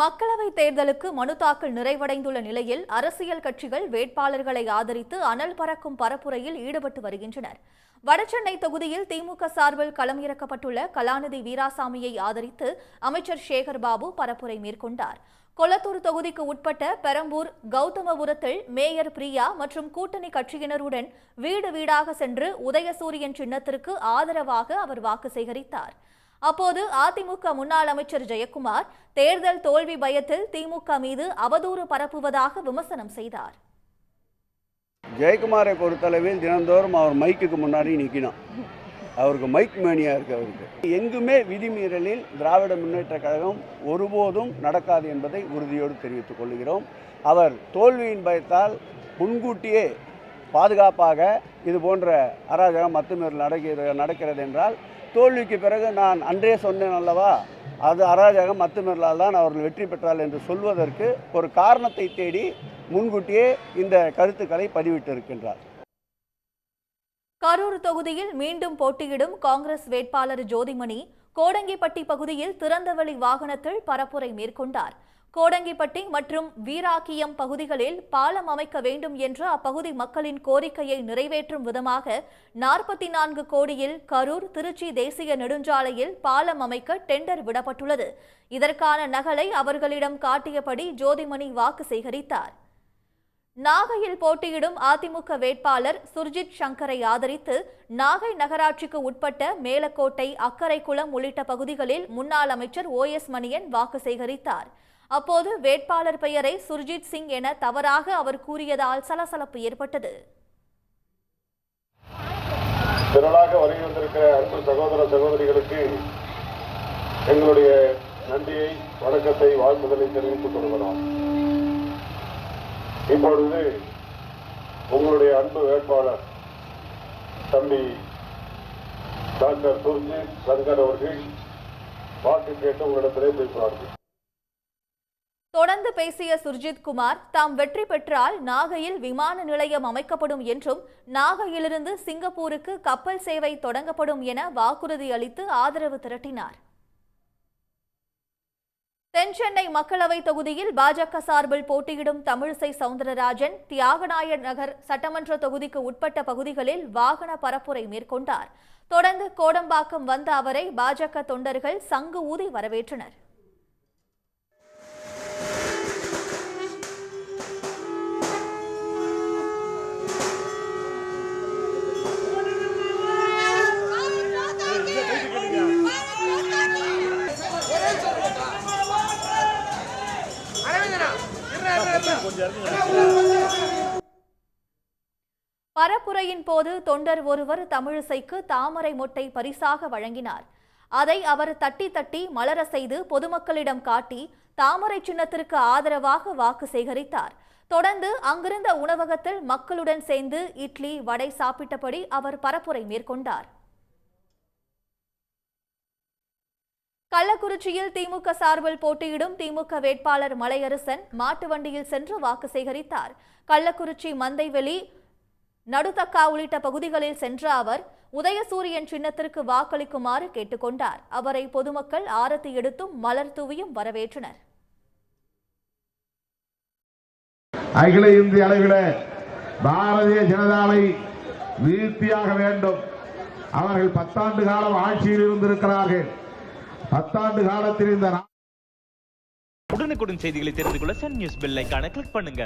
மக்களவைத் தேர்தலுக்கு மனு தாக்கல் நிறைவடைந்துள்ள நிலையில் அரசியல் கட்சிகள் வேட்பாளர்களை ஆதரித்து அனல் பறக்கும் பரப்புரையில் ஈடுபட்டு வருகின்றனர். வடசென்னை தொகுதியில் திமுக சார்பில் களமிறக்கப்பட்டுள்ள கலாநிதி வீராசாமியை ஆதரித்து அமைச்சர் சேகர் பாபு பரப்புரை மேற்கொண்டார். கொளத்தூர் தொகுதிக்கு உட்பட்ட பெரம்பூர் கௌதமபுரத்தில் மேயர் பிரியா மற்றும் கூட்டணி கட்சியினருடன் வீடு வீடாக சென்று உதயசூரியன் சின்னத்திற்கு ஆதரவாக அவர் வாக்கு சேகரித்தார். அப்போது அதிமுக முன்னாள் அமைச்சர் ஜெயக்குமார் தேர்தல் தோல்வி பயத்தில் திமுக மீது அவதூறு பரப்புவதாக விமர்சனம் செய்தார். ஜெயக்குமாரை பொறுத்தளவில் தினந்தோறும் அவர் மைக்குக்கு முன்னாடி நிற்கணும் அவருக்கு மைக் மேனியா இருக்கு அவருக்கு. எங்குமே விதிமீறலில் திராவிட முன்னேற்ற கழகம் ஒருபோதும் நடக்காது என்பதை உறுதியோடு தெரிவித்துக் கொள்கிறோம். அவர் தோல்வியின் பயத்தால் முன்கூட்டியே பாதுகாப்பாக இது போன்ற அராஜகம் அத்துமீறல் நடக்கிறது நடக்கிறது என்றால் தோல்விக்கு பிறகு நான் அன்றே சொன்னேன் அல்லவா? அது அராஜகம் அத்துமீறலால் தான் அவர்கள் வெற்றி பெற்றால் என்று சொல்வதற்கு ஒரு காரணத்தை தேடி முன்கூட்டியே இந்த கருத்துக்களை பதிவிட்டிருக்கின்றார். கரூர் தொகுதியில் மீண்டும் போட்டியிடும் காங்கிரஸ் வேட்பாளர் ஜோதிமணி கோடங்கிப்பட்டி பகுதியில் திறந்தவெளி வாகனத்தில் பரப்புரை மேற்கொண்டார். கோடங்கிப்பட்டி மற்றும் வீராக்கியம் பகுதிகளில் பாலம் அமைக்க வேண்டும் என்ற அப்பகுதி மக்களின் கோரிக்கையை நிறைவேற்றும் விதமாக நாற்பத்தி நான்கு கோடியில் கரூர் திருச்சி தேசிய நெடுஞ்சாலையில் பாலம் அமைக்க டெண்டர் விடப்பட்டுள்ளது. இதற்கான நகலை அவர்களிடம் காட்டியபடி ஜோதிமணி வாக்கு சேகரித்தார். நாகையில் போட்டியிடும் அதிமுக வேட்பாளர் சுர்ஜித் சங்கரை ஆதரித்து நாகை நகராட்சிக்கு உட்பட்ட மேலக்கோட்டை அக்கரைக்குளம் உள்ளிட்ட பகுதிகளில் முன்னாள் அமைச்சர் ஓ எஸ் மணியன் வாக்கு சேகரித்தார். அப்போது வேட்பாளர் பெயரை சுர்ஜித் சிங் என தவறாக அவர் கூறியதால் சலசலப்பு ஏற்பட்டது. திரளாக வருகை வந்திருக்கிற அன்பு சகோதர சகோதரிகளுக்கு எங்களுடைய நன்றியை வணக்கத்தை வாழ்த்துதலை தெரிவித்துக் கொள்கிறோம். இப்பொழுது உங்களுடைய அன்பு வேட்பாளர் தம்பி டாக்டர் சுர்ஜித் சங்கர் அவர்கள் வாக்கு கேட்டு உங்களிடத்திலே பேசுவார்கள். தொடர்ந்து பேசிய சுர்ஜித் குமார் தாம் வெற்றி பெற்றால் நாகையில் விமான நிலையம் அமைக்கப்படும் என்றும் நாகையிலிருந்து சிங்கப்பூருக்கு கப்பல் சேவை தொடங்கப்படும் என வாக்குறுதி அளித்து ஆதரவு திரட்டினார். தென்சென்னை மக்களவை தொகுதியில் பாஜக சார்பில் போட்டியிடும் தமிழிசை சவுந்தரராஜன் தியாகநாயர் நகர் சட்டமன்ற தொகுதிக்கு உட்பட்ட பகுதிகளில் வாகன பரப்புரை மேற்கொண்டார். தொடர்ந்து கோடம்பாக்கம் வந்த அவரை பாஜக தொண்டர்கள் சங்கு ஊதி வரவேற்றனர். பரப்புரையின் போது தொண்டர் ஒருவர் தமிழிசைக்கு தாமரை மொட்டை பரிசாக வழங்கினார். அதை அவர் தட்டி தட்டி மலர செய்து பொதுமக்களிடம் காட்டி தாமரை சின்னத்திற்கு ஆதரவாக வாக்கு சேகரித்தார். தொடர்ந்து அங்கிருந்த உணவகத்தில் மக்களுடன் சேர்ந்து இட்லி வடை சாப்பிட்டபடி அவர் பரப்புரை மேற்கொண்டார். கள்ளக்குறிச்சியில் திமுக சார்பில் போட்டியிடும் திமுக வேட்பாளர் மலையரசன் மாட்டு வண்டியில் சென்று வாக்கு சேகரித்தார். கள்ளக்குறிச்சி மந்தைவெளி நடுத்தக்கா உள்ளிட்ட பகுதிகளில் சென்ற அவர் உதயசூரியன் சின்னத்திற்கு வாக்களிக்குமாறு கேட்டுக்கொண்டார். அவரை பொதுமக்கள் ஆரத்தி எடுத்தும் மலர் தூவியும் வரவேற்றனர். அகில இந்திய அளவில் பாரதிய ஜனதாவை வீழ்த்தியாக வேண்டும். அவர்கள் பத்தாண்டு காலம் ஆட்சியில் இருந்திருக்கிறார்கள். பத்தாண்டு காலத்தில் இந்த உடனுக்குடன் செய்திகளை தெரிந்து கொள்ள சன் நியூஸ் பெல் ஐக்கான கிளிக் பண்ணுங்க.